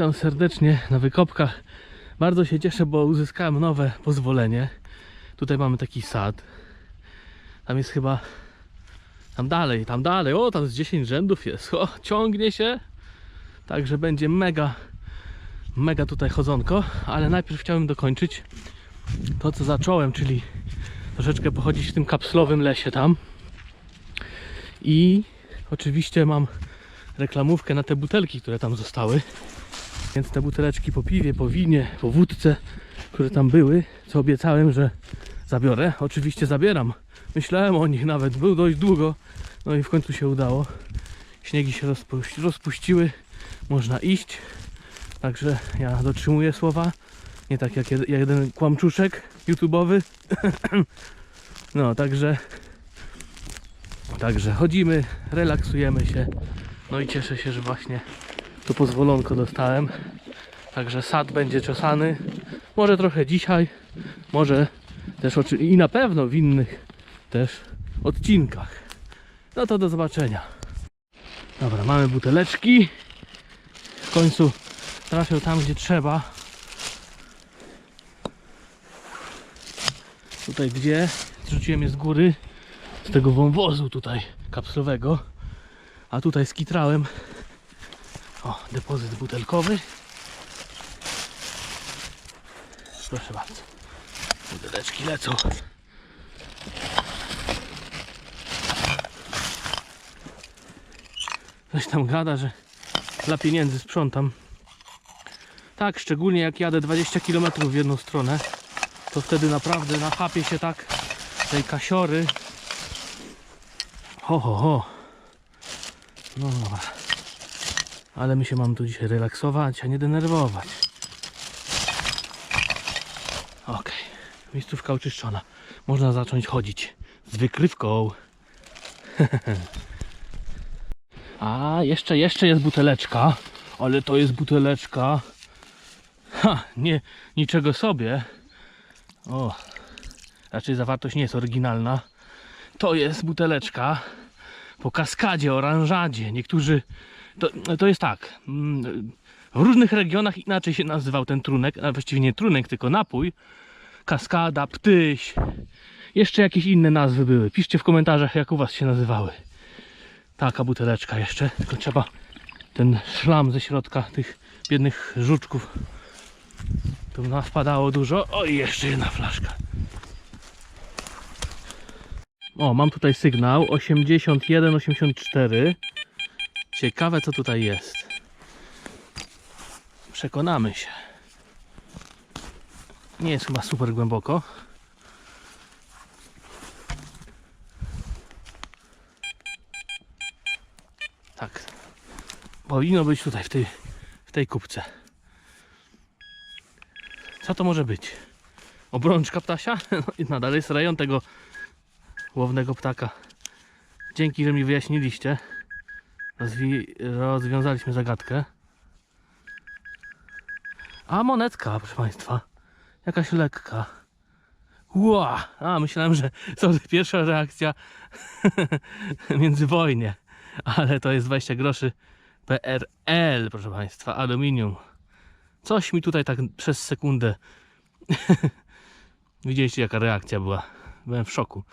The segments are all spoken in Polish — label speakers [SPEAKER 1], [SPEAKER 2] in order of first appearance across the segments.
[SPEAKER 1] Witam serdecznie na wykopkach. Bardzo się cieszę, bo uzyskałem nowe pozwolenie. Tutaj mamy taki sad. Tam jest chyba. Tam dalej, tam dalej. O, tam z 10 rzędów jest. O, ciągnie się. Także będzie mega, mega tutaj chodzonko. Ale najpierw chciałem dokończyć to, co zacząłem, czyli troszeczkę pochodzić w tym kapslowym lesie tam. I oczywiście mam reklamówkę na te butelki, które tam zostały. Więc te buteleczki po piwie, po winie, po wódce, które tam były, co obiecałem, że zabiorę. Oczywiście zabieram. Myślałem o nich nawet, był dość długo. No i w końcu się udało. Śniegi się rozpuści, rozpuściły, można iść. Także ja dotrzymuję słowa. Nie tak jak jed- jeden kłamczuszek YouTube'owy. No, także Także chodzimy, relaksujemy się. No i cieszę się, że właśnie to pozwolonko dostałem. Także sad będzie czesany. Może trochę dzisiaj, może też oczy... i na pewno w innych też odcinkach. No to do zobaczenia. Dobra, mamy buteleczki. W końcu trafią tam, gdzie trzeba. Tutaj dwie. Zrzuciłem je z góry z tego wąwozu tutaj kapslowego. A tutaj skitrałem. Depozyt butelkowy. Proszę bardzo. Buteleczki lecą. Ktoś tam gada, że dla pieniędzy sprzątam. Tak, szczególnie jak jadę 20 km w jedną stronę, to wtedy naprawdę nachapię się tak tej kasiory, Ho, ho, ho. No dobra. Ale my się mamy tu dzisiaj relaksować, a nie denerwować. Okej. Miejscówka oczyszczona. Można zacząć chodzić z wykrywką. a, jeszcze, jeszcze jest buteleczka. Ale to jest buteleczka. Ha, nie, niczego sobie. O, raczej zawartość nie jest oryginalna. To jest buteleczka po kaskadzie, oranżadzie. Niektórzy. To, to jest tak. mm, W różnych regionach inaczej się nazywał ten trunek, a właściwie nie trunek, tylko napój. Kaskada, ptyś. Jeszcze jakieś inne nazwy były. Piszcie w komentarzach, jak u Was się nazywały. Taka buteleczka jeszcze. Tylko trzeba ten szlam ze środka tych biednych żuczków. Tu nam wpadało dużo. O, i jeszcze jedna flaszka. O, mam tutaj sygnał 81, 84. Ciekawe co tutaj jest. Przekonamy się. Nie jest chyba super głęboko. Tak. Powinno być tutaj w tej, w tej kubce. Co to może być? Obrączka ptasia? No i nadal jest rejon tego łownego ptaka. Dzięki, że mi wyjaśniliście. Rozwi rozwiązaliśmy zagadkę. A monetka, proszę Państwa. Jakaś lekka. Ła! A, myślałem, że to pierwsza reakcja międzywojnie. Ale to jest 20 groszy PRL, proszę Państwa, aluminium. Coś mi tutaj tak przez sekundę. Widzieliście jaka reakcja była. Byłem w szoku.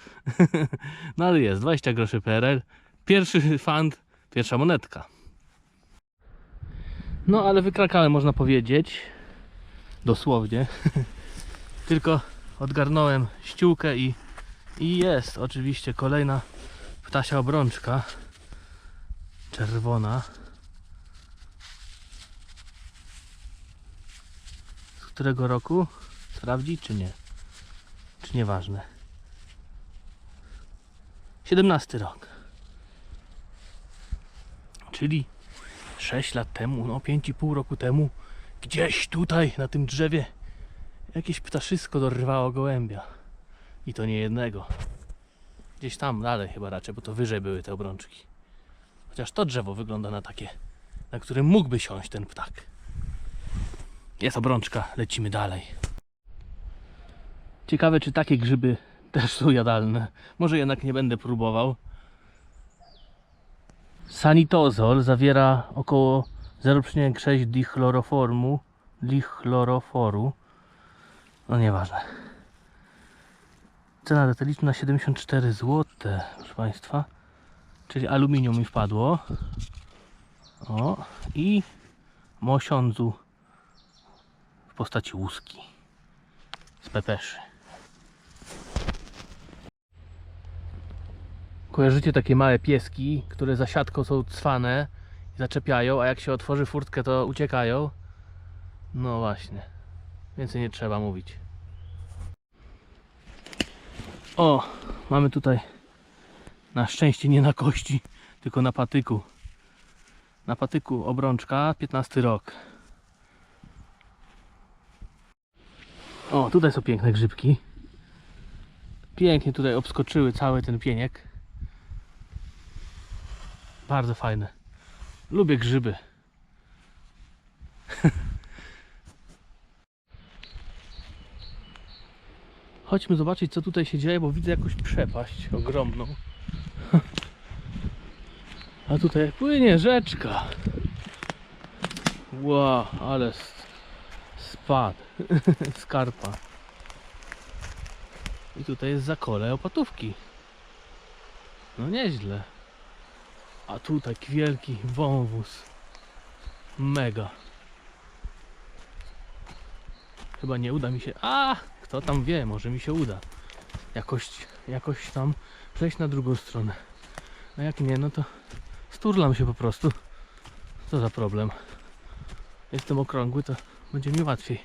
[SPEAKER 1] no ale jest, 20 groszy PRL. Pierwszy fund, pierwsza monetka. No ale wykrakałem, można powiedzieć. Dosłownie. Tylko odgarnąłem ściółkę i, i jest oczywiście kolejna ptasia obrączka. Czerwona. Z którego roku? Sprawdzić czy nie? Czy nieważne? 17 rok. Czyli 6 lat temu, no 5,5 roku temu, gdzieś tutaj na tym drzewie jakieś ptaszysko dorwało gołębia. I to nie jednego. Gdzieś tam dalej chyba raczej, bo to wyżej były te obrączki. Chociaż to drzewo wygląda na takie, na którym mógłby siąść ten ptak. Jest obrączka, lecimy dalej. Ciekawe, czy takie grzyby też są jadalne. Może jednak nie będę próbował. Sanitozol zawiera około 0,6 dichloroformu, dichloroforu. No nieważne. Cena detaliczna 74 zł, proszę Państwa. Czyli aluminium mi wpadło. O, i mosiądzu w postaci łuski z pepeszy. Kojarzycie takie małe pieski, które za siatką są cwane i zaczepiają, a jak się otworzy furtkę, to uciekają? No właśnie. Więcej nie trzeba mówić. O, mamy tutaj na szczęście nie na kości, tylko na patyku. Na patyku obrączka, 15 rok. O, tutaj są piękne grzybki. Pięknie tutaj obskoczyły cały ten pieniek. Bardzo fajne. Lubię grzyby. Chodźmy zobaczyć co tutaj się dzieje, bo widzę jakąś przepaść ogromną. A tutaj płynie rzeczka. Wow, ale s- spadł. Skarpa. I tutaj jest zakole opatówki. No nieźle. A tutaj wielki wąwóz. Mega. Chyba nie uda mi się. A, kto tam wie, może mi się uda. Jakoś, jakoś tam przejść na drugą stronę. A jak nie, no to sturlam się po prostu. Co za problem. Jestem okrągły, to będzie mi łatwiej.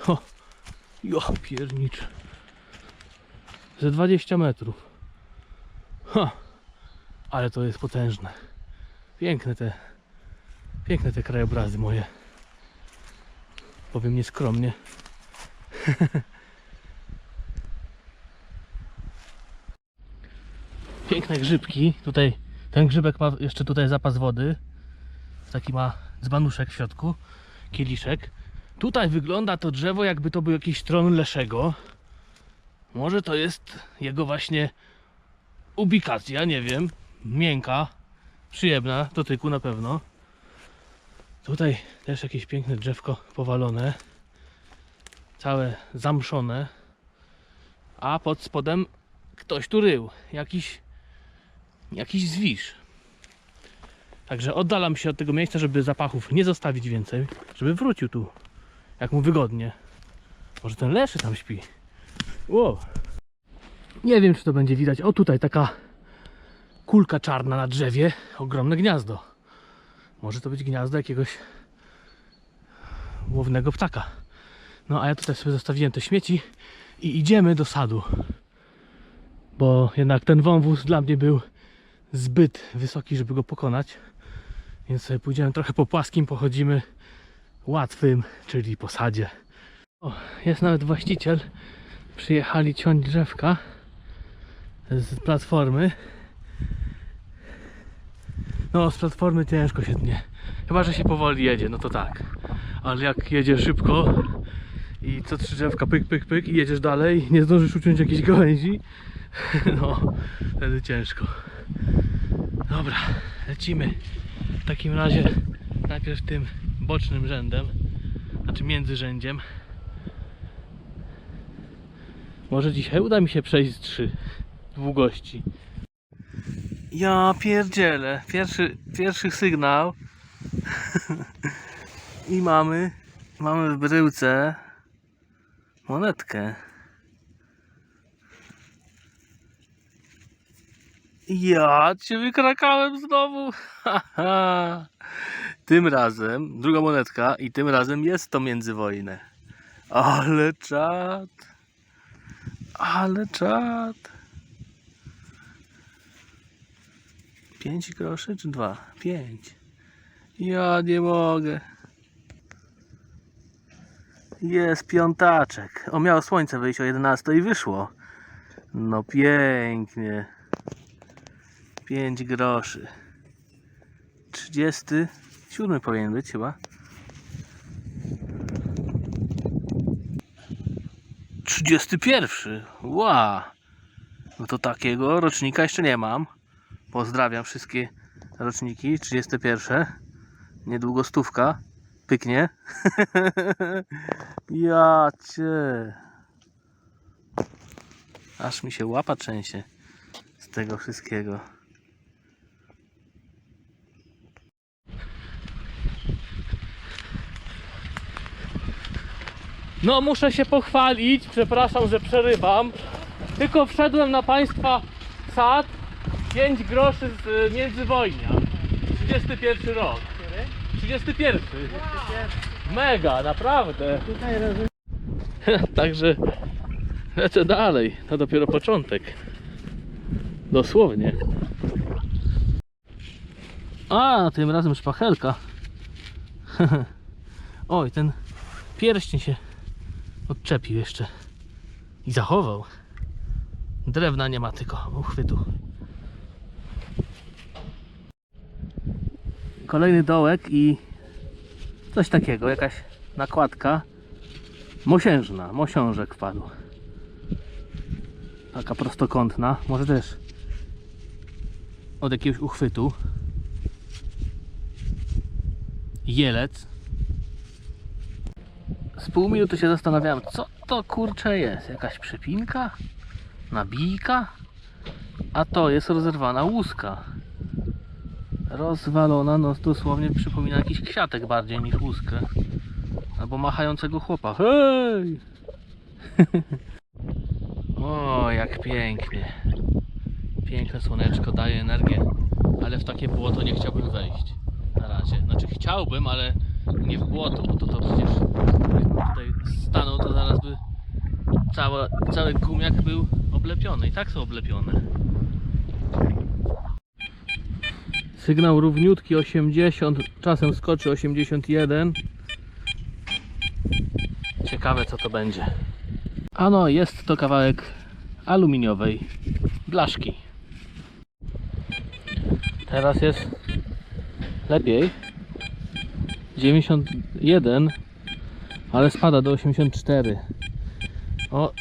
[SPEAKER 1] Ho, jo, piernicz. Ze 20 metrów. Ha, ale to jest potężne. Piękne te, piękne te krajobrazy moje. Powiem nieskromnie. Piękne grzybki. Tutaj ten grzybek ma jeszcze tutaj zapas wody. Taki ma dzbanuszek w środku, kieliszek. Tutaj wygląda to drzewo jakby to był jakiś tron leszego. Może to jest jego właśnie ubikacja, nie wiem. Miękka, przyjemna, dotyku na pewno. Tutaj też jakieś piękne drzewko powalone. Całe zamszone. A pod spodem ktoś tu rył. Jakiś, jakiś zwisz. Także oddalam się od tego miejsca, żeby zapachów nie zostawić więcej. Żeby wrócił tu. Jak mu wygodnie. Może ten leszy tam śpi. Wow. Nie wiem, czy to będzie widać. O, tutaj taka kulka czarna na drzewie. Ogromne gniazdo. Może to być gniazdo jakiegoś łownego ptaka. No a ja tutaj sobie zostawiłem te śmieci i idziemy do sadu. Bo jednak ten wąwóz dla mnie był zbyt wysoki, żeby go pokonać. Więc sobie pójdziemy trochę po płaskim, pochodzimy łatwym, czyli po sadzie. O, jest nawet właściciel. Przyjechali ciąć drzewka z platformy. No, z platformy ciężko się tnie. Chyba, że się powoli jedzie, no to tak. Ale jak jedzie szybko i co trzy drzewka pyk, pyk, pyk i jedziesz dalej, nie zdążysz uciąć jakiejś gałęzi, no, wtedy ciężko. Dobra, lecimy. W takim razie najpierw tym bocznym rzędem, znaczy międzyrzędziem. Może dzisiaj uda mi się przejść z trzy długości. Ja pierdzielę. Pierwszy, pierwszy sygnał. I mamy, mamy w bryłce monetkę. Ja cię wykrakałem znowu. Tym razem, druga monetka i tym razem jest to międzywojne. Ale czad. Ale czad. 5 groszy czy 2? 5. Ja nie mogę. Jest piątaczek. O, miało słońce wyjść o 11 i wyszło. No pięknie. 5 groszy. 37 powinien być chyba. 31. Ła. No to takiego rocznika jeszcze nie mam. Pozdrawiam wszystkie roczniki. 31. Niedługo stówka. Pyknie. ja cię. Aż mi się łapa trzęsie z tego wszystkiego. No muszę się pochwalić, przepraszam, że przerywam. Tylko wszedłem na Państwa sad 5 groszy z y, międzywojnia. 31 rok. 31. Mega, naprawdę. Także lecę dalej. To dopiero początek. Dosłownie. A, tym razem szpachelka. Oj, ten pierścień się odczepił jeszcze. I zachował. Drewna nie ma tylko uchwytu. Kolejny dołek i coś takiego, jakaś nakładka mosiężna, mosiążek wpadł. Taka prostokątna, może też od jakiegoś uchwytu. Jelec. Z pół minuty się zastanawiałem, co to kurcze jest? Jakaś przypinka? Nabijka? A to jest rozerwana łuska. Rozwalona, no dosłownie przypomina jakiś kwiatek bardziej niż łuskę. Albo machającego chłopa. Hej! o, jak pięknie. Piękne słoneczko daje energię. Ale w takie błoto nie chciałbym wejść. Na razie. Znaczy chciałbym, ale nie w błoto, bo to, to przecież jakbym tutaj stanął, to zaraz by cała, cały gumiak był oblepiony. I tak są oblepione. Sygnał równiutki 80, czasem skoczy 81. Ciekawe co to będzie. Ano, jest to kawałek aluminiowej blaszki. Teraz jest lepiej. 91, ale spada do 84. O,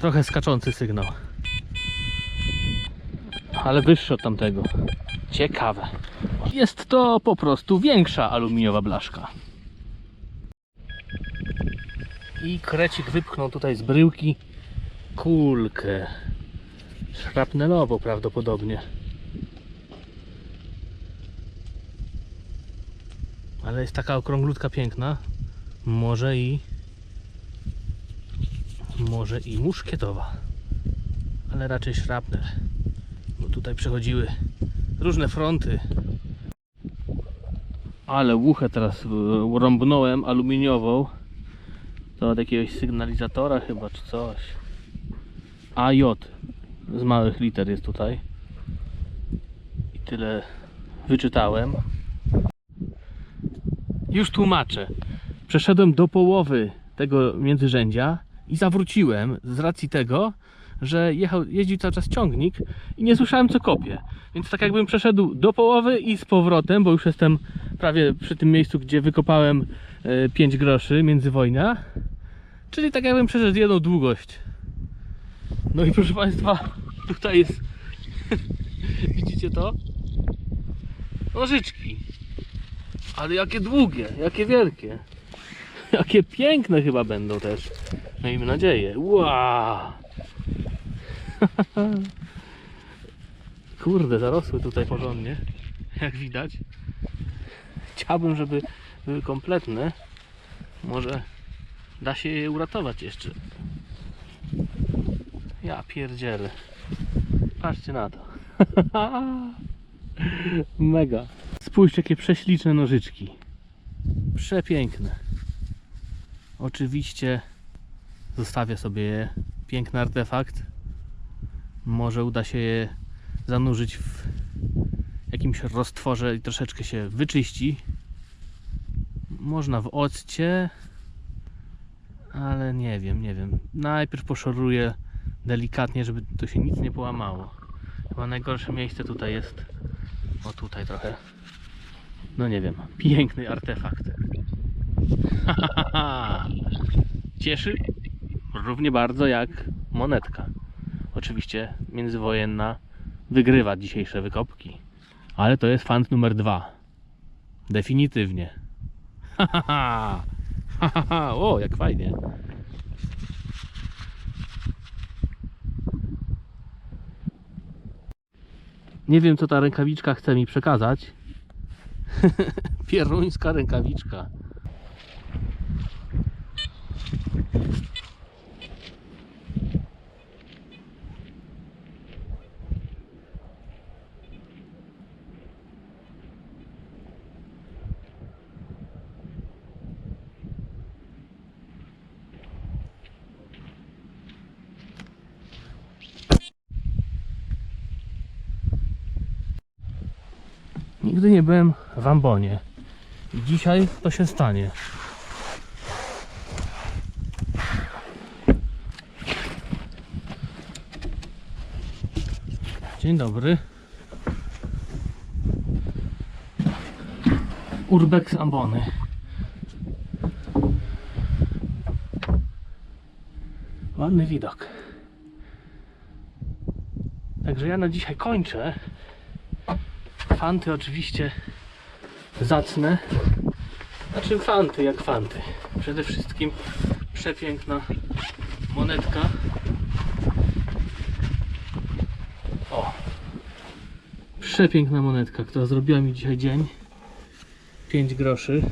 [SPEAKER 1] trochę skaczący sygnał. Ale wyższy od tamtego. Ciekawe. Jest to po prostu większa aluminiowa blaszka. I krecik wypchnął tutaj z bryłki kulkę. Szrapnelową prawdopodobnie. Ale jest taka okrąglutka piękna. Może i może i muszkietowa. Ale raczej szrapnel. Bo tutaj przechodziły różne fronty. Ale łuchę teraz y, rąbnąłem aluminiową. To od jakiegoś sygnalizatora chyba czy coś. AJ z małych liter jest tutaj. I tyle wyczytałem. Już tłumaczę. Przeszedłem do połowy tego międzyrzędzia i zawróciłem z racji tego, że jechał, jeździł cały czas ciągnik i nie słyszałem co kopie. Więc tak jakbym przeszedł do połowy i z powrotem, bo już jestem prawie przy tym miejscu, gdzie wykopałem 5 groszy międzywojnia. Czyli tak jakbym przeszedł jedną długość. No i proszę Państwa, tutaj jest. Widzicie to? Nożyczki. Ale jakie długie, jakie wielkie. Jakie piękne chyba będą też. Miejmy nadzieję. Wow. Kurde, zarosły tutaj porządnie. Jak widać. Chciałbym, żeby były kompletne. Może da się je uratować jeszcze. Ja pierdzielę. Patrzcie na to. Mega. Spójrzcie, jakie prześliczne nożyczki. Przepiękne. Oczywiście zostawię sobie je. Piękny artefakt. Może uda się je zanurzyć w jakimś roztworze i troszeczkę się wyczyści. Można w occie, ale nie wiem, nie wiem. Najpierw poszoruję delikatnie, żeby tu się nic nie połamało. Chyba najgorsze miejsce tutaj jest. O tutaj trochę. No nie wiem. Piękny artefakt. Cieszy równie bardzo jak monetka. Oczywiście międzywojenna wygrywa dzisiejsze wykopki. Ale to jest fant numer dwa. Definitywnie. Ha, ha, ha. Ha, ha, ha. O, jak fajnie. Nie wiem, co ta rękawiczka chce mi przekazać. Pieruńska rękawiczka. Nigdy nie byłem w Ambonie. I dzisiaj to się stanie. Dzień dobry. Urbex Ambony. Ładny widok. Także ja na dzisiaj kończę. Fanty oczywiście zacne. Znaczy fanty jak fanty. Przede wszystkim przepiękna monetka. O! Przepiękna monetka, która zrobiła mi dzisiaj dzień. 5 groszy.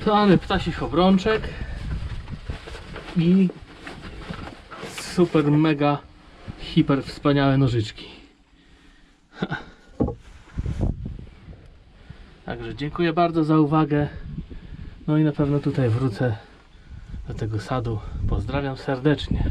[SPEAKER 1] Plany ptasich obrączek. I super mega hiper wspaniałe nożyczki. Także dziękuję bardzo za uwagę. No i na pewno tutaj wrócę do tego sadu. Pozdrawiam serdecznie.